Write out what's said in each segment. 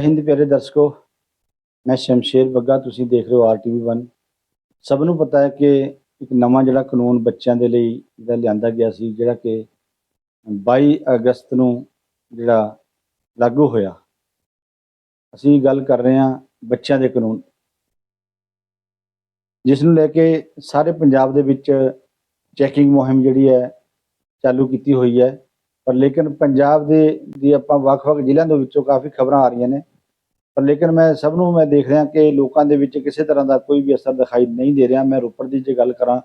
ਹਿੰਦ ਪਿਆਰੇ ਦਰਸ਼ਕੋ, ਮੈਂ ਸ਼ਮਸ਼ੇਰ ਬੱਗਾ, ਤੁਸੀਂ ਦੇਖ ਰਹੇ ਹੋ ਆਰਟੀਵੀ 1 ਸਭ ਨੂੰ ਪਤਾ ਹੈ ਕਿ ਇੱਕ ਨਵਾਂ ਜਿਹੜਾ ਕਾਨੂੰਨ ਬੱਚਿਆਂ ਦੇ ਲਈ ਜਿਹੜਾ ਲਿਆਂਦਾ ਗਿਆ ਸੀ, ਜਿਹੜਾ ਕਿ 22 ਅਗਸਤ ਨੂੰ ਜਿਹੜਾ ਲਾਗੂ ਹੋਇਆ। ਅਸੀਂ ਗੱਲ ਕਰ ਰਹੇ ਹਾਂ ਬੱਚਿਆਂ ਦੇ ਕਾਨੂੰਨ। ਜਿਸ ਨੂੰ ਲੈ ਕੇ ਸਾਰੇ ਪੰਜਾਬ ਦੇ ਵਿੱਚ ਚੈਕਿੰਗ ਮੁਹਿੰਮ ਜਿਹੜੀ ਹੈ ਚਾਲੂ ਕੀਤੀ ਹੋਈ ਹੈ, ਪਰ ਲੇਕਿਨ ਪੰਜਾਬ ਦੇ, ਦੀ ਆਪਾਂ ਵੱਖ-ਵੱਖ ਜ਼ਿਲ੍ਹਿਆਂ ਦੇ ਵਿੱਚੋਂ ਕਾਫੀ ਖਬਰਾਂ ਆ ਰਹੀਆਂ ਨੇ। ਪਰ ਲੇਕਿਨ ਮੈਂ ਸਭ ਨੂੰ ਮੈਂ ਦੇਖ ਰਿਹਾ ਕਿ ਲੋਕਾਂ ਦੇ ਵਿੱਚ ਕਿਸੇ ਤਰ੍ਹਾਂ ਦਾ ਕੋਈ ਵੀ ਅਸਰ ਦਿਖਾਈ ਨਹੀਂ ਦੇ ਰਿਹਾ। ਮੈਂ ਰੋਪੜ ਦੀ ਜੇ ਗੱਲ ਕਰਾਂ,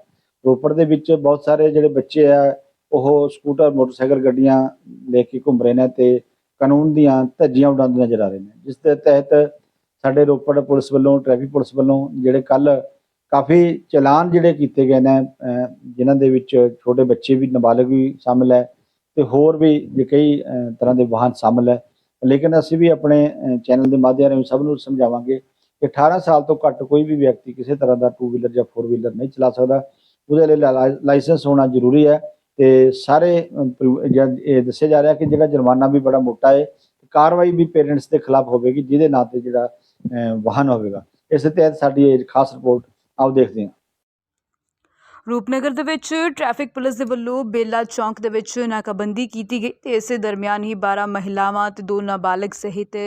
ਰੋਪੜ ਦੇ ਵਿੱਚ ਬਹੁਤ ਸਾਰੇ ਜਿਹੜੇ ਬੱਚੇ ਆ, ਉਹ ਸਕੂਟਰ, ਮੋਟਰਸਾਈਕਲ ਗੱਡੀਆਂ ਲੈ ਕੇ ਘੁੰਮ ਰਹੇ ਨੇ ਤੇ ਕਾਨੂੰਨ ਦੀਆਂ ਧੱਜੀਆਂ ਉਡਾਉਂਦੇ ਨਜ਼ਰ ਆ ਰਹੇ ਨੇ। ਜਿਸ ਦੇ ਤਹਿਤ ਸਾਡੇ ਰੋਪੜ ਪੁਲਿਸ ਵੱਲੋਂ, ਟ੍ਰੈਫਿਕ ਪੁਲਿਸ ਵੱਲੋਂ ਜਿਹੜੇ ਕੱਲ ਕਾਫੀ ਚਲਾਨ ਜਿਹੜੇ ਕੀਤੇ ਗਏ ਨੇ, ਅਹ, ਜਿਨ੍ਹਾਂ ਦੇ ਵਿੱਚ ਛੋਟੇ ਬੱਚੇ ਵੀ ਨਾਬਾਲਗ ਵੀ ਸ਼ਾਮਿਲ ਹੈ ਤੇ ਹੋਰ ਵੀ ਜੇ ਕਈ ਤਰ੍ਹਾਂ ਦੇ ਵਾਹਨ ਸ਼ਾਮਿਲ ਹੈ। ਲੇਕਿਨ ਅਸੀਂ ਵੀ ਆਪਣੇ ਚੈਨਲ ਦੇ ਮਾਧਿਅਮ ਰਾਹੀਂ ਸਭ ਨੂੰ ਸਮਝਾਵਾਂਗੇ ਕਿ 18 ਸਾਲ ਤੋਂ ਘੱਟ ਕੋਈ ਵੀ ਵਿਅਕਤੀ ਕਿਸੇ ਤਰ੍ਹਾਂ ਦਾ ਟੂ ਵੀਲਰ ਜਾਂ ਫੋਰ ਵੀਲਰ ਨਹੀਂ ਚਲਾ ਸਕਦਾ। ਉਹਦੇ ਲਈ ਲਾ- ਲਾਇਸੈਂਸ ਹੋਣਾ ਜ਼ਰੂਰੀ ਹੈ ਤੇ ਸਾਰੇ ਜਾਂ ਇਹ ਦੱਸਿਆ ਜਾ ਰਿਹਾ ਕਿ ਜਿਹੜਾ ਜੁਰਮਾਨਾ ਵੀ ਬੜਾ ਮੋਟਾ ਹੈ, ਕਾਰਵਾਈ ਵੀ ਪੇਰੈਂਟਸ ਦੇ ਖਿਲਾਫ ਹੋਵੇਗੀ, ਜਿਹਦੇ ਨਾਂ ਤੇ ਜਿਹੜਾ ਵਾਹਨ ਹੋਵੇਗਾ। ਇਸ ਤਹਿਤ ਸਾਡੀ ਇਹ ਖਾਸ ਰਿਪੋਰਟ ਆਓ ਦੇਖਦੇ ਹਾਂ। ਰੂਪਨਗਰ ਦੇ ਵਿੱਚ ਟ੍ਰੈਫਿਕ ਪੁਲਿਸ ਦੇ ਵੱਲੋਂ ਬੇਲਾ ਚੌਂਕ ਦੇ ਵਿੱਚ ਨਾਕਾਬੰਦੀ ਕੀਤੀ ਗਈ ਤੇ ਇਸੇ ਦਰਮਿਆਨ ਹੀ 12 ਮਹਿਲਾਵਾਂ ਤੇ ਦੋ ਨਾਬਾਲਗ ਸਹਿਤ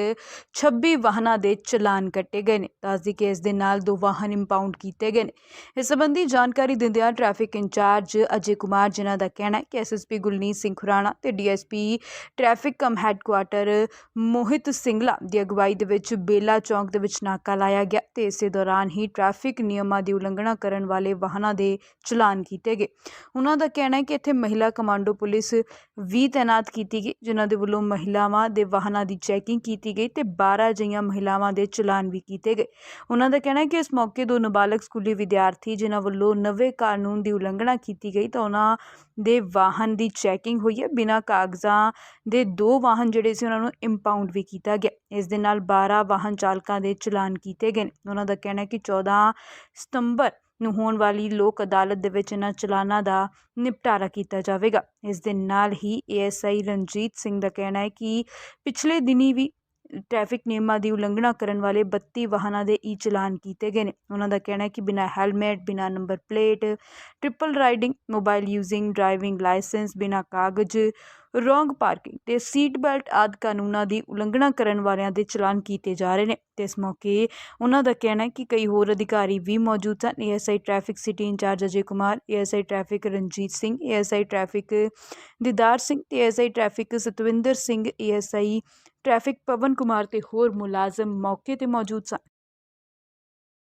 26 ਵਾਹਨਾਂ ਦੇ ਚਲਾਨ ਕੱਟੇ ਗਏ ਨੇ। ਦੱਸਦੀ ਕਿ ਇਸ ਦੇ ਨਾਲ ਦੋ ਵਾਹਨ ਇੰਪਾਊਂਡ ਕੀਤੇ ਗਏ ਨੇ। ਇਸ ਸੰਬੰਧੀ ਜਾਣਕਾਰੀ ਦਿੰਦਿਆਂ ਟ੍ਰੈਫਿਕ ਇੰਚਾਰਜ ਅਜੇ ਕੁਮਾਰ ਜਿਨ੍ਹਾਂ ਦਾ ਕਹਿਣਾ ਹੈ ਕਿ ਐਸਐਸਪੀ ਗੁਲਨੀਤ ਸਿੰਘ ਖੁਰਾਣਾ ਤੇ DSP traffic cum headquarter Mohit Singla ਦੀ ਅਗਵਾਈ ਦੇ ਵਿੱਚ ਬੇਲਾ ਚੌਂਕ ਦੇ ਵਿੱਚ ਨਾਕਾ ਲਾਇਆ ਗਿਆ ਤੇ ਇਸੇ ਦੌਰਾਨ ਹੀ ਟ੍ਰੈਫਿਕ ਨਿਯਮਾਂ ਦੀ ਉਲੰਘਣਾ ਕਰਨ ਵਾਲੇ ਵਾਹਨਾਂ ਦੇ ਚਲਾਨ ਕੀਤੇ ਗਏ। ਉਹਨਾਂ ਦਾ ਕਹਿਣਾ ਹੈ ਕਿ ਇੱਥੇ ਮਹਿਲਾ ਕਮਾਂਡੋ ਪੁਲਿਸ ਵੀ ਤਾਇਨਾਤ ਕੀਤੀ ਗਈ, ਜਿਨ੍ਹਾਂ ਦੇ ਵੱਲੋਂ ਮਹਿਲਾਵਾਂ ਦੇ ਵਾਹਨਾਂ ਦੀ ਚੈਕਿੰਗ ਕੀਤੀ ਗਈ ਤੇ 12 ਅਜਿਹੀਆਂ ਮਹਿਲਾਵਾਂ ਦੇ ਚਲਾਨ ਵੀ ਕੀਤੇ ਗਏ। ਉਹਨਾਂ ਦਾ ਕਹਿਣਾ ਹੈ ਕਿ ਇਸ ਮੌਕੇ ਦੋ ਨਾਬਾਲਗ ਸਕੂਲੀ ਵਿਦਿਆਰਥੀ, ਜਿਨ੍ਹਾਂ ਵੱਲੋਂ ਨਵੇਂ ਕਾਨੂੰਨ ਦੀ ਉਲੰਘਣਾ ਕੀਤੀ ਗਈ ਤਾਂ ਉਹਨਾਂ ਦੇ ਵਾਹਨ ਦੀ ਚੈਕਿੰਗ ਹੋਈ ਹੈ। ਬਿਨਾਂ ਕਾਗਜ਼ਾਂ ਦੇ ਦੋ ਵਾਹਨ ਜਿਹੜੇ ਸੀ, ਉਹਨਾਂ ਨੂੰ ਇੰਪਾਊਂਡ ਵੀ ਕੀਤਾ ਗਿਆ। ਇਸ ਦੇ ਨਾਲ 12 ਵਾਹਨ ਚਾਲਕਾਂ ਦੇ ਚਲਾਨ ਕੀਤੇ ਗਏ ਨੇ। ਉਹਨਾਂ ਦਾ ਕਹਿਣਾ ਹੈ ਕਿ 14 ਸਤੰਬਰ ਨੂੰ ਹੋਣ ਵਾਲੀ ਲੋਕ ਅਦਾਲਤ ਦੇ ਵਿੱਚ ਇਹਨਾਂ ਚਲਾਨਾਂ ਦਾ ਨਿਪਟਾਰਾ ਕੀਤਾ ਜਾਵੇਗਾ। ਇਸ ਦੇ ਨਾਲ ਹੀ ਏਐਸਆਈ ਰਣਜੀਤ ਸਿੰਘ ਦਾ ਕਹਿਣਾ ਹੈ ਕਿ ਪਿਛਲੇ ਦਿਨੀ ਵੀ ਟ੍ਰੈਫਿਕ ਨਿਯਮਾਂ ਦੀ ਉਲੰਘਣਾ ਕਰਨ ਵਾਲੇ 32 ਵਾਹਨਾਂ ਦੇ ਈ ਚਲਾਨ ਕੀਤੇ ਗਏ ਨੇ। ਉਹਨਾਂ ਦਾ ਕਹਿਣਾ ਹੈ ਕਿ ਬਿਨਾਂ ਹੈਲਮਟ, ਬਿਨਾਂ number plate, triple riding, mobile using, driving license, ਬਿਨਾਂ ਕਾਗਜ਼ ਰੋਂਗ ਪਾਰਕਿੰਗ ਤੇ ਸੀਟ ਬੈਲਟ ਆਦਿ ਕਾਨੂੰਨਾਂ ਦੀ ਉਲੰਘਣਾ ਕਰਨ ਵਾਲਿਆਂ ਦੇ ਚਲਾਨ ਕੀਤੇ ਜਾ ਰਹੇ ਨੇ। ਤੇ ਇਸ ਮੌਕੇ ਉਹਨਾਂ ਦਾ ਕਹਿਣਾ ਹੈ ਕਿ ਕਈ ਹੋਰ ਅਧਿਕਾਰੀ ਵੀ ਮੌਜੂਦ ਸਨ। ASI traffic city incharge Ajay Kumar, ASI traffic Ranjit Singh, ASI traffic Didar Singh ਤੇ ASI traffic Satwinder Singh, ASI traffic Pawan Kumar ਤੇ ਹੋਰ ਮੁਲਾਜ਼ਮ ਮੌਕੇ ਤੇ ਮੌਜੂਦ ਸਨ।